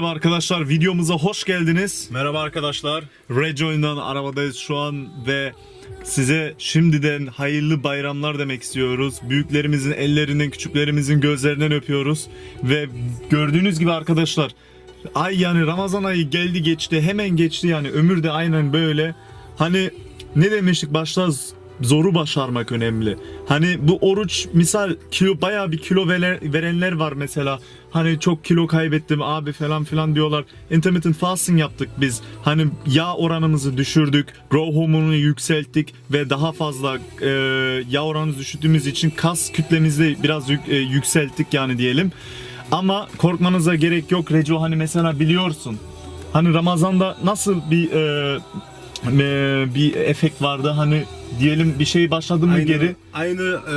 Merhaba arkadaşlar videomuza hoş geldiniz. Merhaba arkadaşlar. Rejoin'dan arabadayız şu an ve size şimdiden hayırlı bayramlar demek istiyoruz. Büyüklerimizin ellerinden, küçüklerimizin gözlerinden öpüyoruz. Ve gördüğünüz gibi arkadaşlar ay yani Ramazan ayı geldi geçti hemen geçti yani ömür de aynen böyle. Hani ne demiştik başta zoru başarmak önemli. Hani bu oruç misal kilo bayağı bir kilo vere- verenler var mesela. Hani çok kilo kaybettim abi falan filan diyorlar. Intermittent fasting yaptık biz. Hani yağ oranımızı düşürdük. Growth hormonunu yükselttik ve daha fazla e, yağ oranımızı düşürdüğümüz için kas kütlemizi biraz yük- e, yükselttik yani diyelim. Ama korkmanıza gerek yok Reco hani mesela biliyorsun. Hani Ramazan'da nasıl bir e, e, bir efekt vardı hani diyelim bir şey başladı mı Aynı, geri aynı e,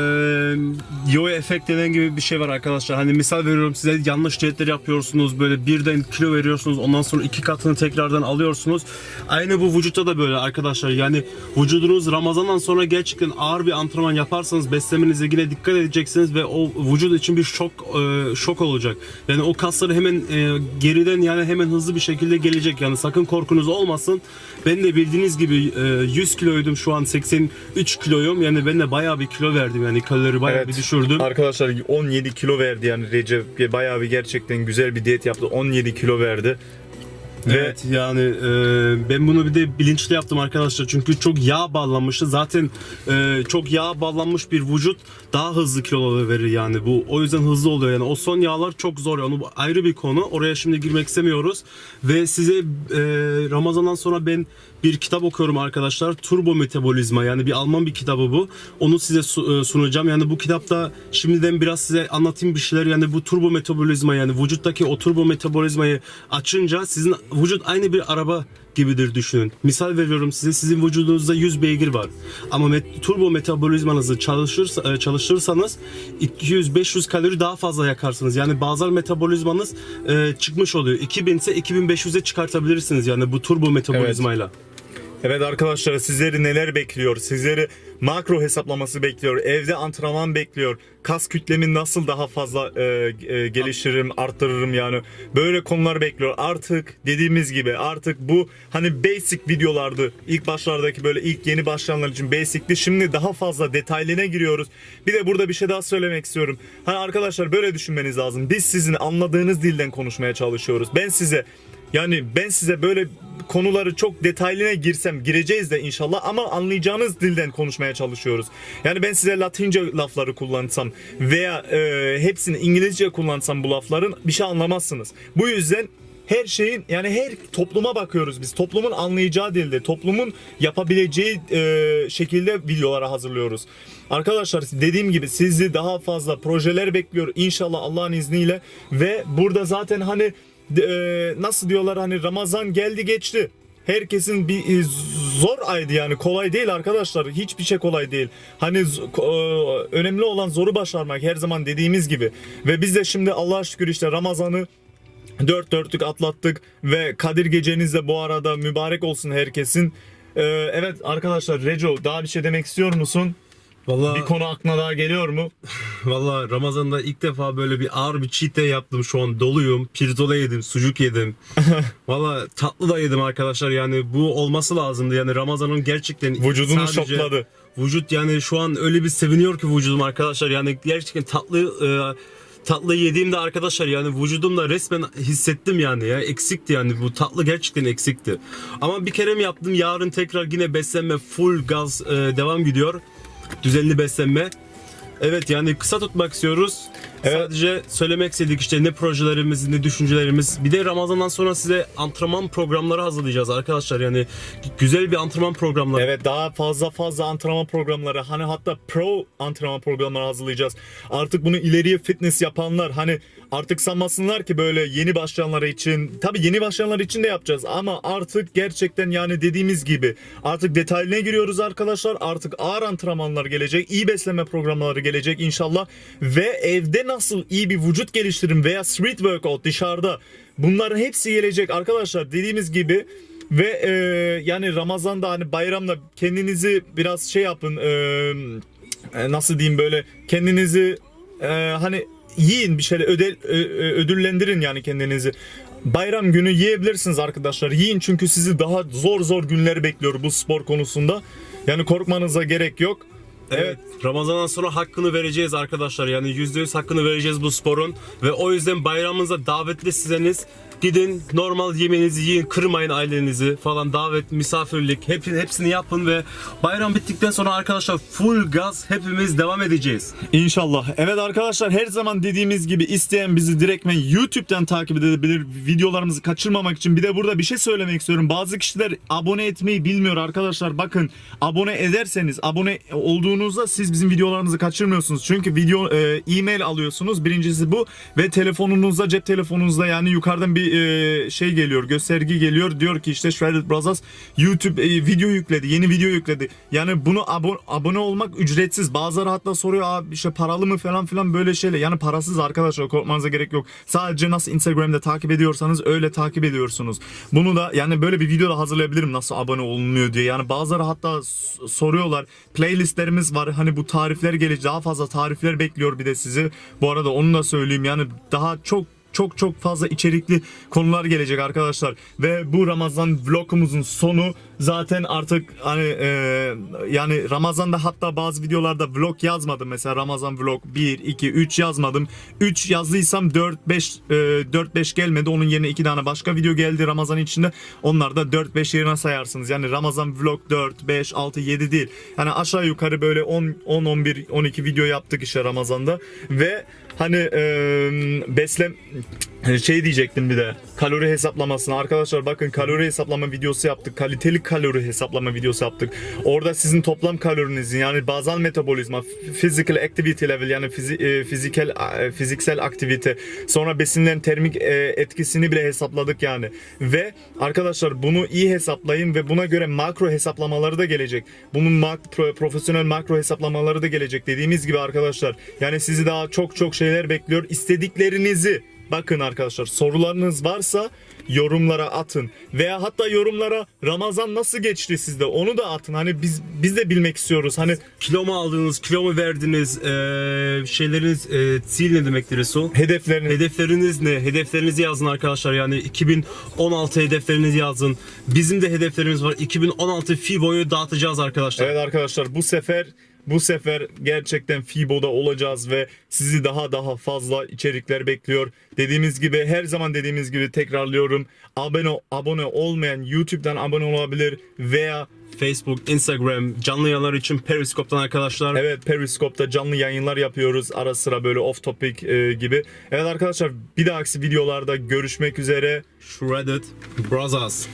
yo efekt denen gibi bir şey var arkadaşlar. Hani misal veriyorum size yanlış diyetler yapıyorsunuz. Böyle birden kilo veriyorsunuz. Ondan sonra iki katını tekrardan alıyorsunuz. Aynı bu vücutta da böyle arkadaşlar. Yani vücudunuz Ramazan'dan sonra gerçekten ağır bir antrenman yaparsanız beslemenize yine dikkat edeceksiniz ve o vücut için bir şok e, şok olacak. Yani o kasları hemen e, geriden yani hemen hızlı bir şekilde gelecek. Yani sakın korkunuz olmasın. Ben de bildiğiniz gibi e, 100 kiloydum şu an 83 kiloyum. Yani ben de bayağı bir kilo verdim yani kalori bayağı bir düşürdüm. Arkadaşlar 17 kilo verdi yani Recep bayağı bir gerçekten güzel bir diyet yaptı 17 kilo verdi. Ve Evet. yani e, ben bunu bir de bilinçli yaptım arkadaşlar. Çünkü çok yağ bağlanmıştı zaten e, çok yağ bağlanmış bir vücut daha hızlı kilo verir yani bu. O yüzden hızlı oluyor yani. O son yağlar çok zor. Onu ayrı bir konu. Oraya şimdi girmek istemiyoruz. Ve size e, Ramazan'dan sonra ben bir kitap okuyorum arkadaşlar. Turbo Metabolizma. Yani bir Alman bir kitabı bu. Onu size e, sunacağım. Yani bu kitapta şimdiden biraz size anlatayım bir şeyler. Yani bu turbo metabolizma yani vücuttaki o turbo metabolizmayı açınca sizin vücut aynı bir araba gibidir düşünün. Misal veriyorum size sizin vücudunuzda 100 beygir var. Ama met- turbo metabolizmanızı çalışırsa, e, çalıştırırsanız 200-500 kalori daha fazla yakarsınız. Yani bazal metabolizmanız e, çıkmış oluyor. 2000 ise 2500'e çıkartabilirsiniz yani bu turbo metabolizmayla. Evet arkadaşlar sizleri neler bekliyor? Sizleri makro hesaplaması bekliyor. Evde antrenman bekliyor. Kas kütlemi nasıl daha fazla e, e, geliştiririm, arttırırım yani. Böyle konular bekliyor. Artık dediğimiz gibi artık bu hani basic videolardı. İlk başlardaki böyle ilk yeni başlayanlar için basic'ti. Şimdi daha fazla detaylına giriyoruz. Bir de burada bir şey daha söylemek istiyorum. Hani arkadaşlar böyle düşünmeniz lazım. Biz sizin anladığınız dilden konuşmaya çalışıyoruz. Ben size yani ben size böyle konuları çok detaylına girsem gireceğiz de inşallah ama anlayacağınız dilden konuşmaya çalışıyoruz. Yani ben size Latince lafları kullansam veya e, hepsini İngilizce kullansam bu lafların bir şey anlamazsınız. Bu yüzden her şeyin yani her topluma bakıyoruz biz. Toplumun anlayacağı dilde, toplumun yapabileceği e, şekilde videolara hazırlıyoruz. Arkadaşlar dediğim gibi sizi daha fazla projeler bekliyor inşallah Allah'ın izniyle ve burada zaten hani e, nasıl diyorlar hani Ramazan geldi geçti. Herkesin bir e, zor aydı yani kolay değil arkadaşlar hiçbir şey kolay değil. Hani e, önemli olan zoru başarmak her zaman dediğimiz gibi ve biz de şimdi Allah'a şükür işte Ramazan'ı dört dörtlük atlattık ve Kadir geceniz de bu arada mübarek olsun herkesin. E, evet arkadaşlar Reco daha bir şey demek istiyor musun? Vallahi Bir konu aklına daha geliyor mu? Valla Ramazan'da ilk defa böyle bir ağır bir cheat day yaptım. Şu an doluyum. Pirzola yedim, sucuk yedim. Valla tatlı da yedim arkadaşlar. Yani bu olması lazımdı. Yani Ramazan'ın gerçekten Vücudunu sadece- şokladı. Vücut yani şu an öyle bir seviniyor ki vücudum arkadaşlar. Yani gerçekten tatlı e, tatlı yediğimde arkadaşlar yani vücudumda resmen hissettim yani ya eksikti yani bu tatlı gerçekten eksikti. Ama bir kere mi yaptım yarın tekrar yine beslenme full gaz e, devam gidiyor. Düzenli beslenme. Evet yani kısa tutmak istiyoruz. Evet. Sadece söylemek istedik işte ne projelerimiz ne düşüncelerimiz. Bir de Ramazan'dan sonra size antrenman programları hazırlayacağız arkadaşlar. Yani güzel bir antrenman programları. Evet daha fazla fazla antrenman programları hani hatta pro antrenman programları hazırlayacağız. Artık bunu ileriye fitness yapanlar hani artık sanmasınlar ki böyle yeni başlayanlar için tabi yeni başlayanlar için de yapacağız ama artık gerçekten yani dediğimiz gibi artık detayına giriyoruz arkadaşlar. Artık ağır antrenmanlar gelecek, iyi beslenme programları gelecek inşallah ve evde nasıl iyi bir vücut geliştirin veya street workout dışarıda bunların hepsi gelecek arkadaşlar dediğimiz gibi ve e, yani Ramazan'da hani bayramda kendinizi biraz şey yapın e, e, nasıl diyeyim böyle kendinizi e, hani yiyin bir şeyler ödel, ö- ö- ödüllendirin yani kendinizi. bayram günü yiyebilirsiniz arkadaşlar. Yiyin çünkü sizi daha zor zor günler bekliyor bu spor konusunda. Yani korkmanıza gerek yok. Evet. Ramazan'dan sonra hakkını vereceğiz arkadaşlar. Yani %100 hakkını vereceğiz bu sporun. Ve o yüzden bayramınıza davetlisiniz. Gidin normal yemeğinizi yiyin, kırmayın ailenizi falan davet, misafirlik hepsini, hepsini yapın ve bayram bittikten sonra arkadaşlar full gaz hepimiz devam edeceğiz. İnşallah. Evet arkadaşlar her zaman dediğimiz gibi isteyen bizi direktmen YouTube'dan takip edebilir. Videolarımızı kaçırmamak için. Bir de burada bir şey söylemek istiyorum. Bazı kişiler abone etmeyi bilmiyor arkadaşlar. Bakın abone ederseniz abone olduğunuzda siz bizim videolarımızı kaçırmıyorsunuz. Çünkü video e, e-mail alıyorsunuz. Birincisi bu ve telefonunuzda cep telefonunuzda yani yukarıdan bir e, şey geliyor. Göstergi geliyor. Diyor ki işte Shredded Brothers YouTube e, video yükledi. Yeni video yükledi. Yani bunu abo- abone olmak ücretsiz. Bazıları hatta soruyor abi işte paralı mı falan filan böyle şeyler. Yani parasız arkadaşlar korkmanıza gerek yok. Sadece nasıl Instagram'da takip ediyorsanız öyle takip ediyorsunuz. Bunu da yani böyle bir video da hazırlayabilirim nasıl abone olunuyor diye. Yani bazıları hatta soruyorlar. Playlistlerimiz var. Hani bu tarifler gelecek. Daha fazla tarifler bekliyor bir de sizi. Bu arada onu da söyleyeyim. Yani daha çok çok çok fazla içerikli konular gelecek arkadaşlar. Ve bu Ramazan vlogumuzun sonu zaten artık hani e, yani Ramazan'da hatta bazı videolarda vlog yazmadım. Mesela Ramazan vlog 1 2 3 yazmadım. 3 yazdıysam 4 5 4 5 gelmedi. Onun yerine 2 tane başka video geldi Ramazan içinde. Onlar da 4 5 yerine sayarsınız. Yani Ramazan vlog 4 5 6 7 değil. Yani aşağı yukarı böyle 10 10 11 12 video yaptık işte Ramazan'da. Ve hani e, beslem şey diyecektim bir de kalori hesaplamasını arkadaşlar bakın kalori hesaplama videosu yaptık kaliteli kalori hesaplama videosu yaptık. Orada sizin toplam kalorinizi yani bazal metabolizma physical activity level yani fizi, e, fiziksel e, fiziksel aktivite sonra besinlerin termik e, etkisini bile hesapladık yani. Ve arkadaşlar bunu iyi hesaplayın ve buna göre makro hesaplamaları da gelecek. Bunun makro, profesyonel makro hesaplamaları da gelecek dediğimiz gibi arkadaşlar. Yani sizi daha çok çok şeyler bekliyor. İstediklerinizi Bakın arkadaşlar sorularınız varsa yorumlara atın veya hatta yorumlara Ramazan nasıl geçti sizde onu da atın. Hani biz biz de bilmek istiyoruz. Hani Kilo mu aldınız, kilo mu verdiniz, eee, şeyleriniz, eee, ziel ne demektir Resul? hedefleriniz Hedefleriniz ne? Hedeflerinizi yazın arkadaşlar. Yani 2016 hedeflerinizi yazın. Bizim de hedeflerimiz var. 2016 FIBO'yu dağıtacağız arkadaşlar. Evet arkadaşlar bu sefer bu sefer gerçekten Fibo'da olacağız ve sizi daha daha fazla içerikler bekliyor. Dediğimiz gibi her zaman dediğimiz gibi tekrarlıyorum. Abone abone olmayan YouTube'dan abone olabilir veya Facebook, Instagram, canlı yayınlar için Periscope'dan arkadaşlar. Evet Periscope'da canlı yayınlar yapıyoruz ara sıra böyle off topic e, gibi. Evet arkadaşlar bir dahaki videolarda görüşmek üzere. Shredded Brothers.